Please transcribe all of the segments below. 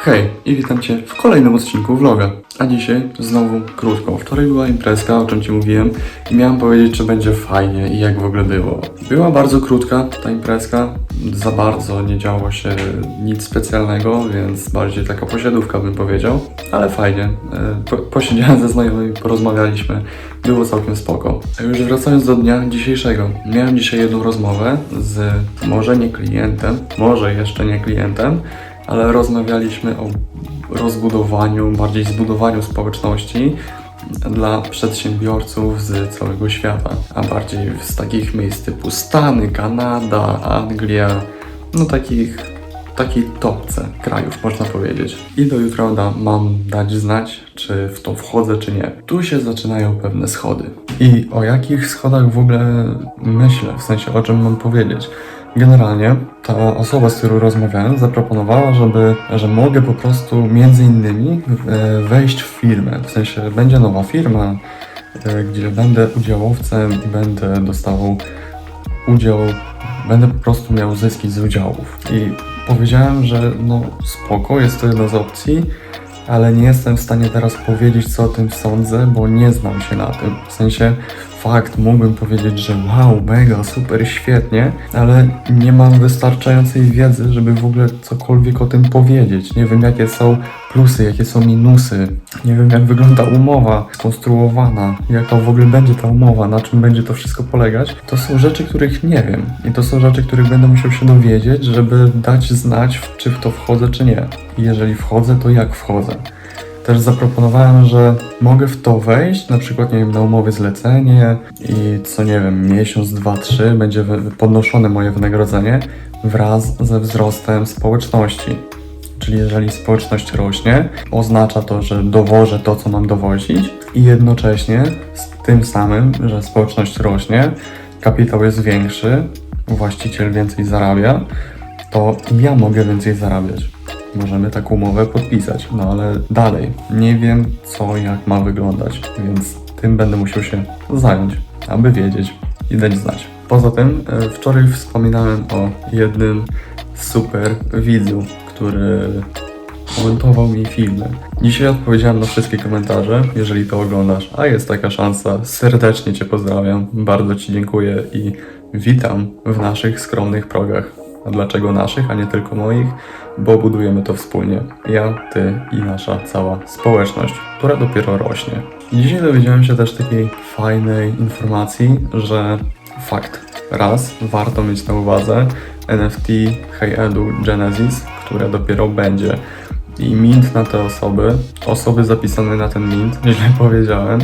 Hej i witam Cię w kolejnym odcinku vloga. A dzisiaj znowu krótko. Wczoraj była imprezka, o czym Ci mówiłem i miałem powiedzieć, czy będzie fajnie i jak w ogóle było. Była bardzo krótka ta imprezka, za bardzo nie działo się nic specjalnego, więc bardziej taka posiadówka bym powiedział, ale fajnie. E, Po, posiedziałem ze znajomymi, porozmawialiśmy, było całkiem spoko. A już wracając do dnia dzisiejszego, miałem dzisiaj jedną rozmowę z może nie klientem, może jeszcze nie klientem, ale rozmawialiśmy o rozbudowaniu, bardziej zbudowaniu społeczności dla przedsiębiorców z całego świata, a bardziej z takich miejsc typu Stany, Kanada, Anglia, no takich, takiej topce krajów można powiedzieć. I do jutra da, mam dać znać, czy w to wchodzę, czy nie. Tu się zaczynają pewne schody. I o jakich schodach w ogóle myślę, w sensie o czym mam powiedzieć. Generalnie ta osoba, z którą rozmawiałem, zaproponowała, żeby, że mogę po prostu między innymi e, wejść w firmę. W sensie będzie nowa firma, e, gdzie będę udziałowcem i będę dostawał udział, będę po prostu miał zyski z udziałów. I powiedziałem, że no spoko, jest to jedna z opcji, ale nie jestem w stanie teraz powiedzieć, co o tym sądzę, bo nie znam się na tym. W sensie, fakt, mógłbym powiedzieć, że wow, mega, super, świetnie, ale nie mam wystarczającej wiedzy, żeby w ogóle cokolwiek o tym powiedzieć. Nie wiem, jakie są plusy, jakie są minusy. Nie wiem, jak wygląda umowa skonstruowana, jaka w ogóle będzie ta umowa, na czym będzie to wszystko polegać. To są rzeczy, których nie wiem. I to są rzeczy, których będę musiał się dowiedzieć, żeby dać znać, czy w to wchodzę, czy nie. I jeżeli wchodzę, to jak wchodzę. Też zaproponowałem, że mogę w to wejść, na przykład, nie wiem, na umowie zlecenie i co, nie wiem, miesiąc, dwa, trzy będzie podnoszone moje wynagrodzenie wraz ze wzrostem społeczności. Czyli jeżeli społeczność rośnie, oznacza to, że dowożę to, co mam dowozić i jednocześnie z tym samym, że społeczność rośnie, kapitał jest większy, właściciel więcej zarabia, to ja mogę więcej zarabiać. Możemy taką umowę podpisać, no ale dalej nie wiem, co jak ma wyglądać, więc tym będę musiał się zająć, aby wiedzieć i dać znać. Poza tym, e, wczoraj wspominałem o jednym super widzu, który komentował mi filmy. Dzisiaj odpowiedziałem na wszystkie komentarze, jeżeli to oglądasz, a jest taka szansa. Serdecznie Cię pozdrawiam, bardzo Ci dziękuję i witam w naszych skromnych progach. A dlaczego naszych, a nie tylko moich? Bo budujemy to wspólnie. Ja, Ty i nasza cała społeczność, która dopiero rośnie. Dzisiaj dowiedziałem się też takiej fajnej informacji, że fakt, raz, warto mieć na uwadze NFT HeyEdu Genesis, które dopiero będzie. I mint na te osoby, osoby zapisane na ten mint, źle powiedziałem,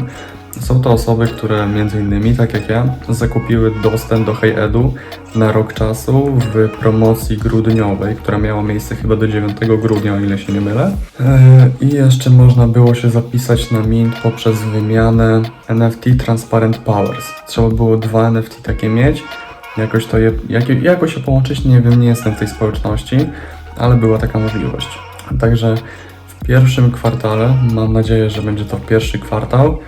są to osoby, które między innymi, tak jak ja, zakupiły dostęp do HeyEdu na rok czasu w promocji grudniowej, która miała miejsce chyba do 9 grudnia, o ile się nie mylę. Eee, I jeszcze można było się zapisać na mint poprzez wymianę NFT Transparent Powers. Trzeba było dwa NFT takie mieć. Jakoś to je, jak, jakoś się połączyć, nie wiem, nie jestem w tej społeczności, ale była taka możliwość. Także w pierwszym kwartale, mam nadzieję, że będzie to pierwszy kwartał,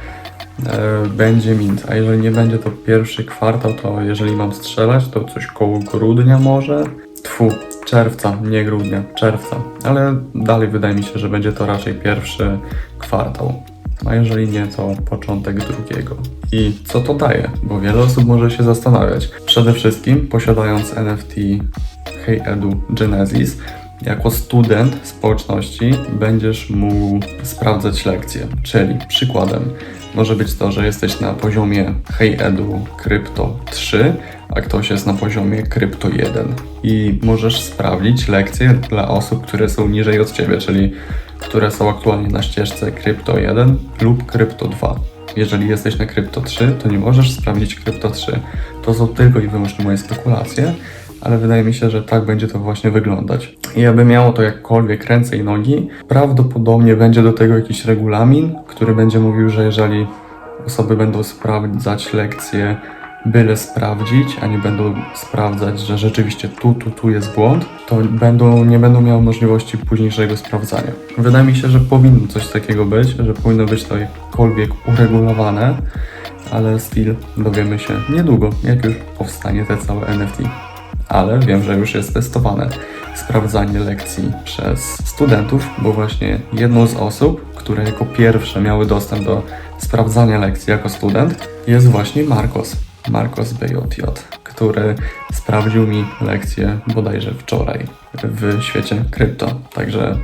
będzie mint. A jeżeli nie będzie to pierwszy kwartał, to jeżeli mam strzelać, to coś koło grudnia może. Tfu, czerwca, nie grudnia, czerwca. Ale dalej wydaje mi się, że będzie to raczej pierwszy kwartał. A jeżeli nie, to początek drugiego. I co to daje? Bo wiele osób może się zastanawiać. Przede wszystkim, posiadając NFT HeyEdu Genesis, jako student społeczności będziesz mógł sprawdzać lekcje. Czyli przykładem może być to, że jesteś na poziomie HeyEdu Crypto 3, a ktoś jest na poziomie Crypto 1. I możesz sprawdzić lekcje dla osób, które są niżej od ciebie, czyli które są aktualnie na ścieżce Crypto 1 lub Crypto 2. Jeżeli jesteś na Crypto 3, to nie możesz sprawdzić Crypto 3. To są tylko i wyłącznie moje spekulacje, ale wydaje mi się, że tak będzie to właśnie wyglądać. I aby miało to jakkolwiek ręce i nogi, prawdopodobnie będzie do tego jakiś regulamin, który będzie mówił, że jeżeli osoby będą sprawdzać lekcje, byle sprawdzić, a nie będą sprawdzać, że rzeczywiście tu, tu, tu jest błąd, to będą, nie będą miały możliwości późniejszego sprawdzania. Wydaje mi się, że powinno coś takiego być, że powinno być to jakkolwiek uregulowane, ale still dowiemy się niedługo, jak już powstanie te całe NFT. Ale wiem, że już jest testowane. Sprawdzanie lekcji przez studentów, bo właśnie jedną z osób, które jako pierwsze miały dostęp do sprawdzania lekcji jako student, jest właśnie Marcos. Marcos BJJ, który sprawdził mi lekcję bodajże wczoraj w świecie krypto. Także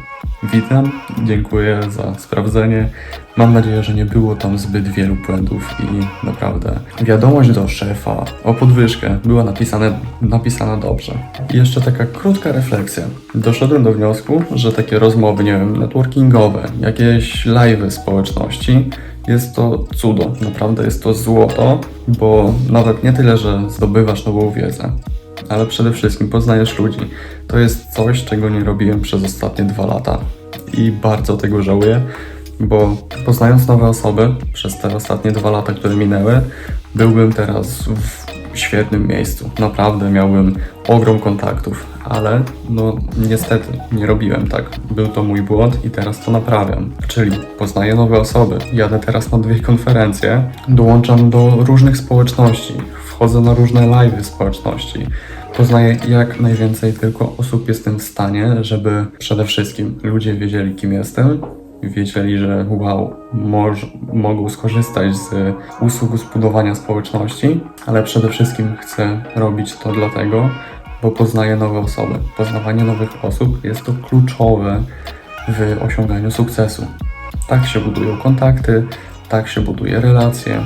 witam, dziękuję za sprawdzenie. Mam nadzieję, że nie było tam zbyt wielu błędów i naprawdę wiadomość do szefa o podwyżkę była napisane, napisana dobrze. I jeszcze taka krótka refleksja. Doszedłem do wniosku, że takie rozmowy, nie wiem, networkingowe, jakieś live'y społeczności, jest to cudo, naprawdę jest to złoto, bo nawet nie tyle, że zdobywasz nową wiedzę, ale przede wszystkim poznajesz ludzi. To jest coś, czego nie robiłem przez ostatnie dwa lata i bardzo tego żałuję, bo poznając nowe osoby przez te ostatnie dwa lata, które minęły, byłbym teraz w świetnym miejscu. Naprawdę miałbym ogrom kontaktów, ale no niestety nie robiłem tak. Był to mój błąd i teraz to naprawiam. Czyli poznaję nowe osoby, jadę teraz na dwie konferencje, dołączam do różnych społeczności, wchodzę na różne live'y społeczności. Poznaję jak najwięcej tylko osób jestem w stanie, żeby przede wszystkim ludzie wiedzieli kim jestem, wiedzieli, że wow, moż, mogą skorzystać z usług zbudowania społeczności, ale przede wszystkim chcę robić to dlatego, bo poznaję nowe osoby. Poznawanie nowych osób jest to kluczowe w osiąganiu sukcesu. Tak się budują kontakty, tak się buduje relacje,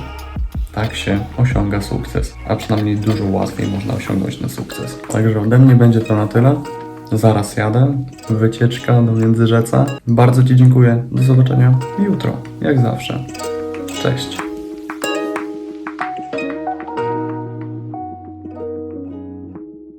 tak się osiąga sukces, a przynajmniej dużo łatwiej można osiągnąć ten sukces. Także ode mnie będzie to na tyle. Zaraz jadę. Wycieczka do Międzyrzeca. Bardzo Ci dziękuję. Do zobaczenia jutro, jak zawsze. Cześć.